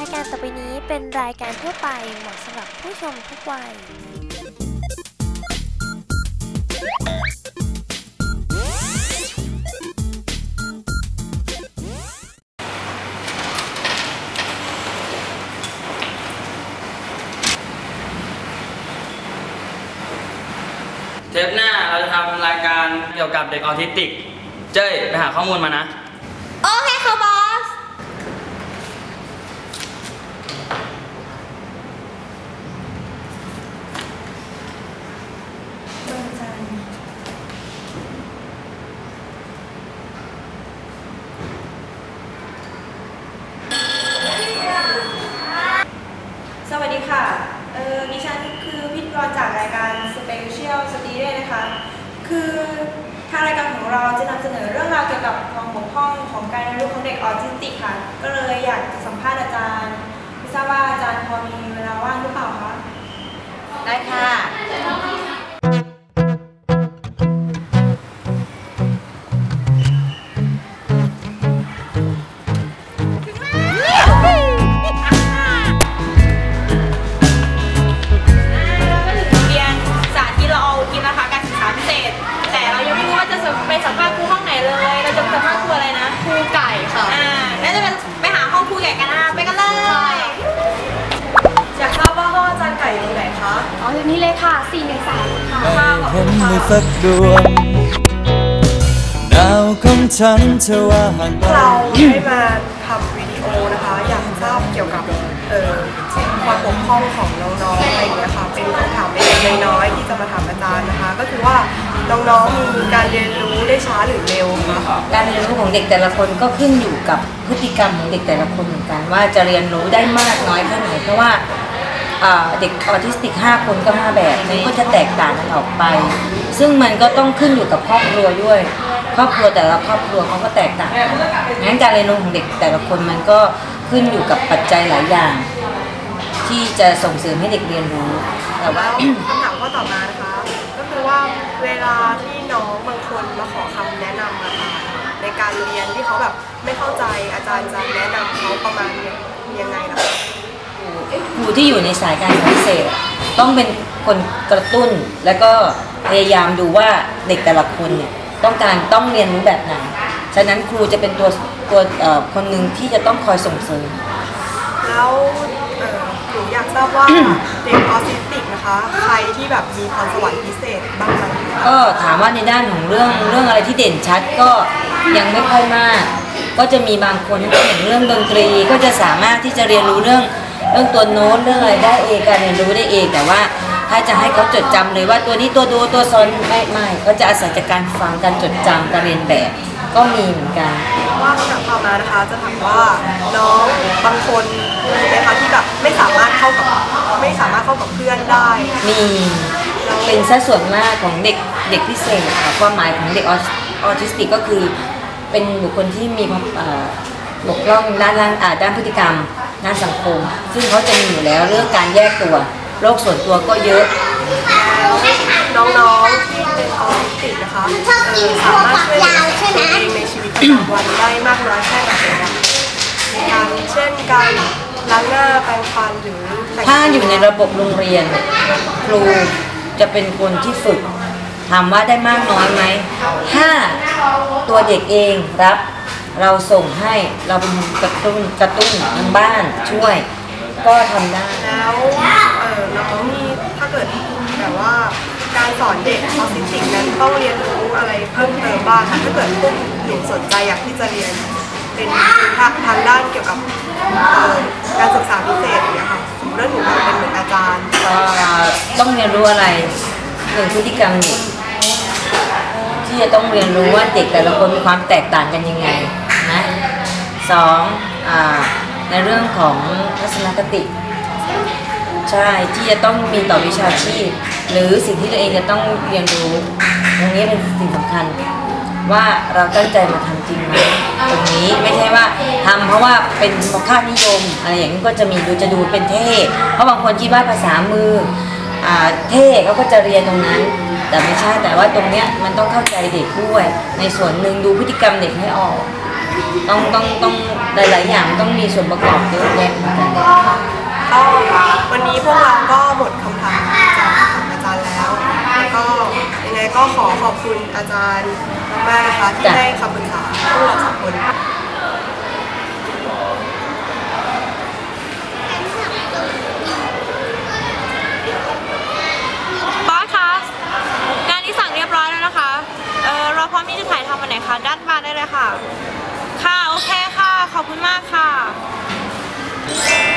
ายการต่อไปนี้เป็นรายการทั่วไปเหมาะสำหรับผู้ชมทุกวัย เทปหน้าเราจะทำรายการเกี่ยวกับเด็กออทิสติก เจ้ยไปหาข้อมูลมานะ โอเคค่ะบอส สวัสดีค่ะ เออดิฉันคือพิธีกร จากรายการ Special Study นะคะ คือทางรายการของเราจะนำเสนอเรื่องราวเกี่ยวกับความบกพร่องของการเรียนรู้ของเด็กออทิสติกค่ะ ก็เลยอยากสัมภาษณ์อาจารย์ไม่ทราบว่าอาจารย์พอมีเวลาว่างหรือเปล่าคะ ได้ค่ะ นี่เลยค่ะ 4 1 3ค่ะค่ะขอบเห็คุนณค่ะเลยสักดวงดาวของฉันเธอว่าห่างไกลเราได้มาทำวิดีโอนะคะ อยากทราบเกี่ยวกับเอ่อความบกพร่องของน้องๆอะไรอย่างเงี้ยค่ะ เป็นคำถามเล็กๆน้อยๆที่จะมาถามอาจารย์นะคะ ก็คือว่าน้องๆมีการเรียนรู้ได้ช้าหรือเร็วคะการเรียนรู้ของเด็กแต่ละคนก็ขึ้นอยู่กับพฤติกรรมของเด็กแต่ละคนเหมือนกัน ว่าจะเรียนรู้ได้มากน้อยแค่ไหนเพราะว่าอ่า เด็กออทิสติก 5 คนก็5แบบมันก็จะแตกต่างกันออกไป ซึ่งมันก็ต้องขึ้นอยู่กับครอบครัวด้วย ครอบครัวแต่ละครอบครัวเขาก็แตกต่างกันงั้นการเรียนรู้ของเด็กแต่ละคนมันก็ขึ้นอยู่กับปัจจัยหลายอย่าง ที่จะส่งเสริมให้เด็กเรียนรู้แต่ว่าคำถามข้อต่อมานะคะ ก็คือว่าเวลาที่น้องบางคนมาขอคำแนะนำอาจารย์ในการเรียนที่เขาแบบไม่เข้าใจอาจารย์จะแนะนำเขาประมาณยังไงล่ะ รูที่อยู่ในสายการศึกษาพิเศษอะต้องเป็นคนกระตุ้นแล้วก็พยายามดูว่าเด็กแต่ละคนเนี่ยต้องการต้องเรียนรู้แบบไหน ฉะนั้นครูจะเป็นตัวตัวเอ่อคนหนึ่งที่จะต้องคอยส่งเสริม แล้วเอ่อหนูอยากทราบว่าเด็กออทิสติกนะคะใครที่แบบมีพรสวรรค์พิเศษบ้างไหมก็ถามว่าในด้านของเรื่องเรื่องอะไรที่เด่นชัดก็ยังไม่ค่อยมาก ก็จะมีบางคนที่อย่างเรื่องดนตรีก็จะสามารถที่จะเรียนรู้เรื่อง เรื่องตัวโน้ตเรื่องอะไรได้เองการเรียนรู้ได้เองแต่ว่าถ้าจะให้เขาจดจำเลยว่าตัวนี้ตัวดูตัวซอนไม่ไม่เขาจะอาศัยจากการฟังการจดจำการเรียนแบบก็มีเหมือนกันว่าคำถามต่อมานะคะ จะถามว่าน้องบางคนมีไหมคะที่แบบไม่สามารถเข้ากับไม่สามารถเข้ากับเพื่อนได้ มีเป็นสัดส่วนมากของเด็กเด็กพิเศษค่ะความหมายของเด็กออออทิสติกก็คือ เป็นบุคคลที่มีความเอ่อบกพร่องด้านร่างอ่าด้านพฤติกรรม ด้านสังคม ซึ่งเขาจะมีอยู่แล้วเรื่องการแยกตัวโรคส่วนตัวก็เยอะ น้องๆที่เป็นออทิสติกนะคะเออสามารถช่วยเหลือตัวเองในชีวิตประจำวันได้มากน้อยแค่ไหนคะในการเช่นการล้างหน้าแปรงฟันหรือแต่งถ้าอยู่ในระบบโรงเรียน ครูจะเป็นคนที่ฝึกถามว่าได้มากน้อยไหม ถ้าตัวเด็กเองรับ เราส่งให้เราเป็นคนกระตุ้นกระตุ้นทางบ้านช่วย ก็ทำได้แล้วเออน้องนี่ถ้าเกิดแบบว่าการสอนเด็กออทิสติกนั้นต้องเรียนรู้อะไรเพิ่มเติมบ้างคะถ้าเกิดพวกหนูสนใจอยากที่จะเรียนเป็นทางทางด้านเกี่ยวกับเอ่อการศึกษาพิเศษอย่างเงี้ยค่ะสมมติว่าหนูมาเป็นเหมือนอาจารย์เอ่อต้องเรียนรู้อะไรหนึ่งพฤติกรรมเด็กที่จะต้องเรียนรู้ว่าเด็กแต่ละคนมีความแตกต่างกันยังไง นะสองอในเรื่องของทัศนคติ ใช่ที่จะต้องมีต่อวิชาชีพ หรือสิ่งที่ตัวเองจะต้องเรียนรู้ตรงนี้เป็นสิ่งสำคัญ ว่าเราตั้งใจมาทำจริงไหมตรงนี้ไม่ใช่ว่าทำเพราะว่าเป็นค่านิยมอะไรอย่างนี้ก็จะมีดูจะดูเป็นเท่เพราะบางคนคิดว่าภาษามืออเท่เขาก็จะเรียนตรงนั้น แต่ไม่ใช่แต่ว่าตรงเนี้ยมันต้องเข้าใจเด็กด้วย ในส่วนหนึ่งดูพฤติกรรมเด็กให้ออก ต้องต้องต้องหลายๆอย่างต้องมีส่วนประกอบเยอะแยะเหมือนกันก็วันนี้พวกเราก็หมดคำถามจากอาจารย์แล้วก็ยังไงก็ขอขอบคุณอาจารย์มากนะคะที่ให้คำปรึกษาพวกเราสองคนบอสคะงานนี้สั่งเรียบร้อยแล้วนะคะ เออเราพร้อมที่จะถ่ายทำวันไหนคะด้านมาได้เลยค่ะ ค่ะ โอเคค่ะ ขอบคุณมากค่ะ